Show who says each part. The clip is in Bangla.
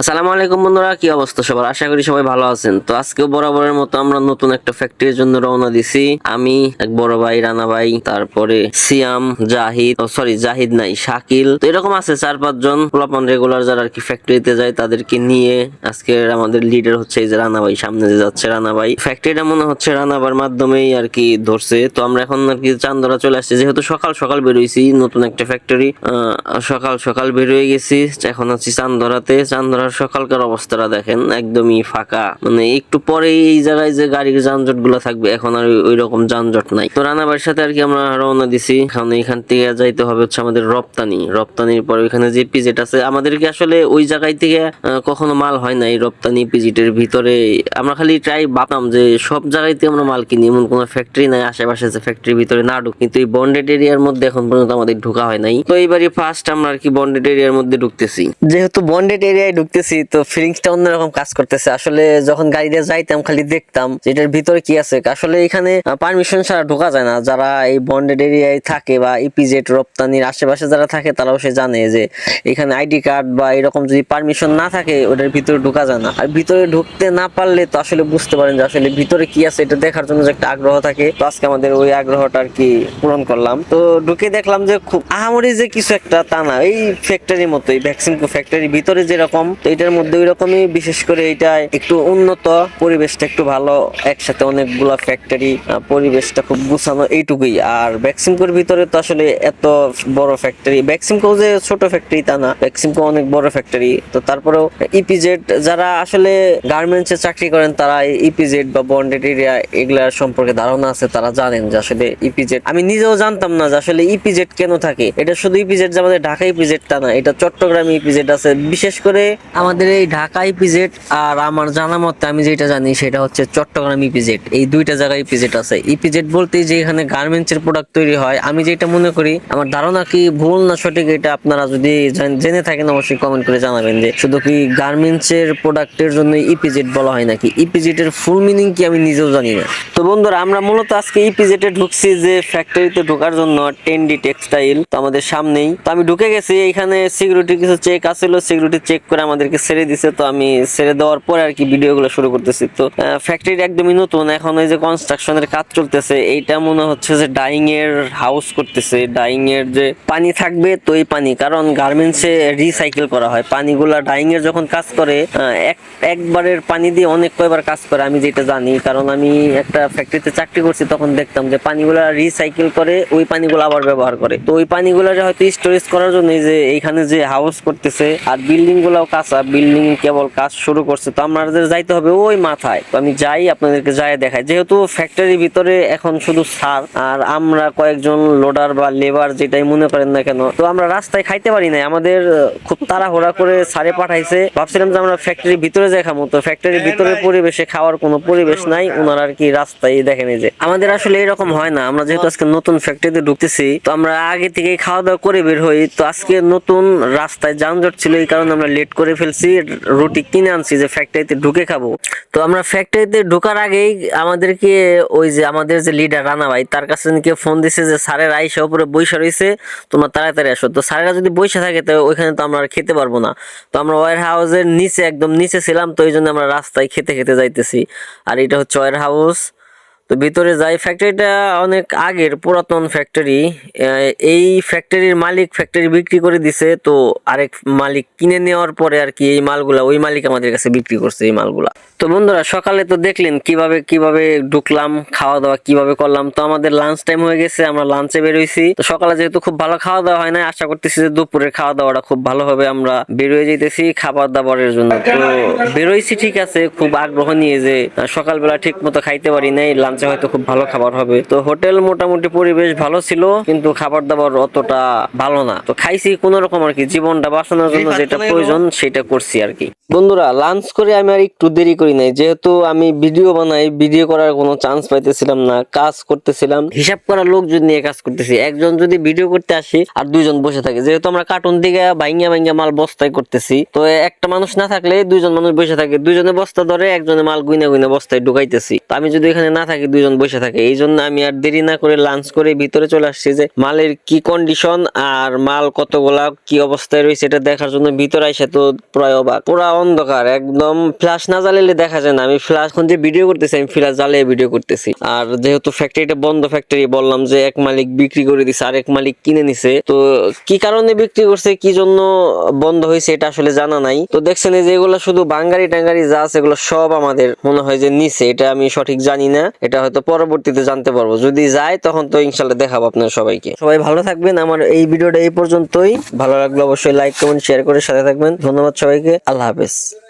Speaker 1: আসসালামু আলাইকুম বন্ধুরা, কি অবস্থা সবার? আশা করি সবাই ভালো আছেন। তো আজকেও বরাবরের মতো আমরা নতুন একটা ফ্যাক্টরির জন্য রওনা দিছি। আমি, এক বড় ভাই, রানা ভাই, তারপরে সিয়াম, জাহিদ, ও সরি জাহিদ নাই, শাকিল। তো এরকম আছে চার পাঁচজন পোলাপান রেগুলার যারা আর কি ফ্যাক্টরিতে যায়, তাদেরকে নিয়ে আজকে আমাদের লিডার হচ্ছে এই যে রানা ভাই, সামনে যে যাচ্ছে রানা ভাই। ফ্যাক্টরিটা মনে হচ্ছে রানাবার মাধ্যমেই আর কি ধরছে। তো আমরা এখন আর কি চান্দরা চলে আসছি। যেহেতু সকাল সকাল বেরোইছি, নতুন একটা ফ্যাক্টরি সকাল সকাল বেরোয় গেছি। এখন আছি চান্দরাতে চান্দরার সকালকার অবস্থাটা দেখেন, একদমই ফাঁকা। মানে একটু পরে এই জায়গায় যে গাড়ির যানজটগুলো থাকবে, এখন আর ওই রকম যানজট নাই। তো রানাবার সাথে আর কি আমরা রওনা দিছি। এখন এখান থেকে যাইতে হবে হচ্ছে আমাদের রপ্তানি। রপ্তানির পর ওইখানে যে পিজেট আছে আমাদেরকে আসলে ওই জায়গায় থেকে কখনো মাল হয় নাই রপ্তানি পিজিটের ভিতরে? আমরা খালি ট্রাই ভাবতাম যে সব জায়গাইতে আমরা মাল কিনি, এমন কোনো ফ্যাক্টরি নাই, আশেপাশে যে ফ্যাক্টরির ভিতরে না ঢুক। কিন্তু এই বন্ডেড এরিয়ার মধ্যে এখন পর্যন্ত আমাদের ঢুকা হয় নাই। তো এইবারই ফার্স্ট আমরা আর কি বন্ডেড এরিয়ার মধ্যে ঢুকতেছি। যেহেতু বন্ডেড এরিয়ায় ঢুকতেছি তো ফিলিংসটা অন্যরকম কাজ করতেছে। আসলে যখন গাড়ি দিয়ে যাইতাম, খালি দেখতাম এটার ভিতরে কি আছে। আসলে এখানে পারমিশন ছাড়া ঢোকা যায় না। যারা এই বন্ডেড এরিয়ায় থাকে বা ইপিজেড রপ্তানির আশেপাশে যারা থাকে, তারাও সে জানে যে এখানে আইডি কার্ড বা এরকম যদি পারমিশন না থাকে, ওটার ভিতরে ঢোকা যায় না। আর ভিতরে ঢুকতে না পারলে তো আসলে বুঝতে পারেন যে আসলে ভিতরে কি আছে, এটা দেখার জন্য যে একটা আগ্রহ থাকে। তো আজকে আমাদের ওই আগ্রহটা আর কি পূরণ করলাম। তো ঢুকে দেখলাম যে খুব আহামরি যে কিছু একটা তা না। এই ফ্যাক্টরির মতোই ভ্যাকসিন ফ্যাক্টরি ভিতরে যেরকম তো এটার মধ্যে ওই রকমই বিশেষ করে এটা একটু উন্নত, পরিবেশটা একটু ভালো, একসাথে অনেকগুলা ফ্যাক্টরি পরিবেশটা খুব গুছানো এইটুকুই। আর ভ্যাকসিনকোর ভিতরে তো আসলে এত বড় ফ্যাক্টরি ভ্যাকসিনকো যে ছোট ফ্যাক্টরি তা না ভ্যাকসিনকো অনেক বড় ফ্যাক্টরি তো তারপরেও ইপিজেড যারা আসলে গার্মেন্টসে চাকরি করেন, তারা ইপিজেড বা বন্ডেড এরিয়া এগুলার সম্পর্কে ধারণা আছে, তারা জানেন যে আসলে ইপিজেড আমি নিজেও জানতাম না যে আসলে ইপিজেড কেন থাকে। এটা শুধু ইপিজেড যে আমাদের ঢাকা ইপিজেড তা না, এটা চট্টগ্রামে ইপিজেড আছে। বিশেষ করে আমাদের এই ঢাকা ইপিজেড আর আমার জানা মতে আমি যেটা জানি সেটা হচ্ছে চট্টগ্রাম ইপিজেড এই দুইটা জায়গায় ইপিজেড আছে। ইপিজেড বলতে যে এখানে গার্মেন্টস এর প্রোডাক্ট তৈরি হয়, আমি যেটা মনে করি, আমার ধারণা কি ভুল না সঠিক এটা আপনারা যদি জেনে থাকেন অবশ্যই কমেন্ট করে জানাবেন যে শুধু কি গার্মেন্টস এর প্রোডাক্টের জন্য ইপিজেড বলা হয় নাকি? ইপিজেড এর ফুল মিনিং কি আমি নিজেও জানি না। তো বন্ধুরা, আমরা মূলত আজকে ইপিজেড এ ঢুকছি যে ফ্যাক্টরিতে ঢোকার জন্য টেন্ডি টেক্সটাইল তো আমাদের সামনেই। তো আমি ঢুকে গেছি, এখানে সিকিউরিটি কিছু চেক আসছিল সিকিউরিটি চেক করে আমাদেরকে ছেড়ে দিছে, তো আমি ছেড়ে দেওয়ার পরে আর কি ভিডিওগুলো শুরু করতেছি। তো ফ্যাক্টরি একদমই নতুন, এখন ওই যে কনস্ট্রাকশনের কাজ চলতেছে, এইটা মনে হচ্ছে যে ডাইং এর হাউস করতেছে। ডাইং এর যে পানি থাকবে, তো এই পানি, কারণ গার্মেন্টসে রিসাইকেল করা হয়। পানিগুলা ডাইং এর যখন কাজ করে এক, একবারের পানি দিয়ে অনেক কয়বার কাজ করে, আমি যেটা জানি, কারণ আমি একটা ফ্যাক্টরিতে চাকরি করছি, তখন দেখতাম যে পানিগুলা রিসাইকেল করে, ওই পানিগুলো আবার ব্যবহার করে। তো ওই পানিগুলো হয়তো স্টোরেজ করার জন্য যে এইখানে যে হাউস করতেছে, আর বিল্ডিং গুলাও কাঁচা বিল্ডিং কেবল কাজ শুরু করছে তো আমাদের যাইতে হবে ওই মাথায়। তো আমি যাই আপনাদেরকে যাই দেখাই। যেহেতু ফ্যাক্টরির ভিতরে এখন শুধু সার আর আমরা কয়েকজন লোডার বা লেবার যেটাই মনে করেন না কেন তো আমরা রাস্তায় খাইতে পারি না আমাদের খুব তাড়াহুড়া করে সারে পাঠাইছে। ভাবছিলাম যে আমরা ফ্যাক্টরির ভিতরে যাই খাব তো ফ্যাক্টরির ভিতরে পরিবেশে খাওয়ার কোনো পরিবেশ নাই ওনারা আর কি রাস্তায় দেখেন যে। আমাদের আসলে এরকম হয় না আমরা যেহেতু আজকে নতুন ফ্যাক্টরিতে ঢুকতেছি তো আমরা আগে থেকে খাওয়া দাওয়া করে বের হই। তো আজকে নতুন রাস্তায় যানজট ছিল এই কারণে আমরা লেট করে ফেলছি, রুটি কিনে আনছি যে ফ্যাক্টরিতে ঢুকে খাব। তো আমরা ফ্যাক্টরিতে ঢোকার আগেই আমাদেরকে ওই যে আমাদের যে লিডার রানা ভাই, তার কাছে নাকি ফোন দিছে যে, স্যারের আইসা উপরে বৈশা রয়েছে তোমরা তাড়াতাড়ি আসো। তো স্যারেরা যদি বৈশা থাকে, তো ওইখানে তো আমরা আর খেতে পারব না। তো আমরা ওয়ার হাউসের নিচে একদম নিচে ছিলাম, তো এই জন্য আমরা রাস্তায় খেতে খেতে যাইতেছি। আর এটা হচ্ছে ওয়ার হাউস তো ভিতরে যাই ফ্যাক্টরিটা অনেক আগের, পুরাতন ফ্যাক্টরি এই ফ্যাক্টরির মালিক ফ্যাক্টরি বিক্রি করে দিছে, তো আরেক মালিক কিনে নেওয়ার পরে আর কি এই মালগুলা, ওই মালিক আমাদের কাছে বিক্রি করছে এই মালগুলা। তো বন্ধুরা, সকালে তো দেখলেন কীভাবে কীভাবে ঢুকলাম খাওয়া দাওয়া কীভাবে করলাম, তো আমাদের লাঞ্চ টাইম হয়ে গেছে, আমরা লাঞ্চে বেরোইছি। তো সকালে যেহেতু খুব ভালো খাওয়া দাওয়া হয় না আশা করতেছি যে দুপুরের খাওয়া দাওয়াটা খুব ভালো হবে, আমরা বেরোয় যেতেছি খাবার দাবারের জন্য। তো বেরোইছি ঠিক আছে, খুব আগ্রহ নিয়ে যে সকালবেলা ঠিক মতো খাইতে পারি নাই লাঞ্চে হয়তো খুব ভালো খাবার হবে। তো হোটেল মোটামুটি পরিবেশ ভালো ছিল কিন্তু খাবার দাবার অতটা ভালো না। তো খাইছি কোন রকম আর কি জীবনটা বাঁচানোর জন্য যেটা প্রয়োজন সেটা করছি আর কি। বন্ধুরা লাঞ্চ করে আমি আর একটু দেরি করি নাই। যেহেতু আমি ভিডিও বানাই ভিডিও করার কোনো চান্স পাইতেছিলাম না, কাজ করতেছিলাম। হিসাব করার লোকজন নিয়ে কাজ করতেছি। একজন যদি ভিডিও করতে আসি, আর দুইজন বসে থাকে। যেহেতু আমরা কার্টুন দিকে ভাইঙ্গা ভাইঙ্গা মাল বস্তায় করতেছি, তো একটা মানুষ না থাকলে দুইজন মানুষ বসে থাকে। দুইজনে বস্তা ধরে একজনে মাল গুইনা গুইনা বস্তায় ঢুকাইতেছি। তো আমি যদি এখানে না থাকি, দুইজন বসে থাকে। এই জন্য আমি আর দেরি না করে লাঞ্চ করে ভিতরে চলে আসছি যে, মালের কি কন্ডিশন আর মাল কতগুলা, কি অবস্থায় রয়েছে, এটা দেখার জন্য ভিতরে এসে তো প্রায় অবাক। পুরা অন্ধকার, একদম ফ্ল্যাশ না জ্বালালে দেখা যায় না। আমি ফ্ল্যাশ এখন যে ভিডিও করতেছি, আমি ফ্ল্যাশ জ্বালিয়ে ভিডিও করতেছি। আর যেহেতু ফ্যাক্টরিটা বন্ধ ফ্যাক্টরি বললাম যে এক মালিক বিক্রি করে দিছে, আর এক মালিক কিনে নিছে। তো কি কারণে বিক্রি করছে, কি জন্য বন্ধ হয়েছে, এটা আসলে জানা নাই। তো দেখছেন যে এগুলো শুধু বাঙ্গারি টাঙ্গারি যা আছে, এগুলো সব আমাদের মনে হয় যে নিছে। এটা আমি সঠিক জানি না, এটা হয়তো পরবর্তীতে জানতে পারব। যদি যায়, তখন তো ইনশাল্লাহ দেখাবো আপনার সবাইকে। সবাই ভালো থাকবেন। আমার এই ভিডিওটা এই পর্যন্তই। ভালো লাগল অবশ্যই লাইক কমেন্ট শেয়ার করে সাথে থাকবেন। ধন্যবাদ সবাইকে। আল্লাহ হাফেজ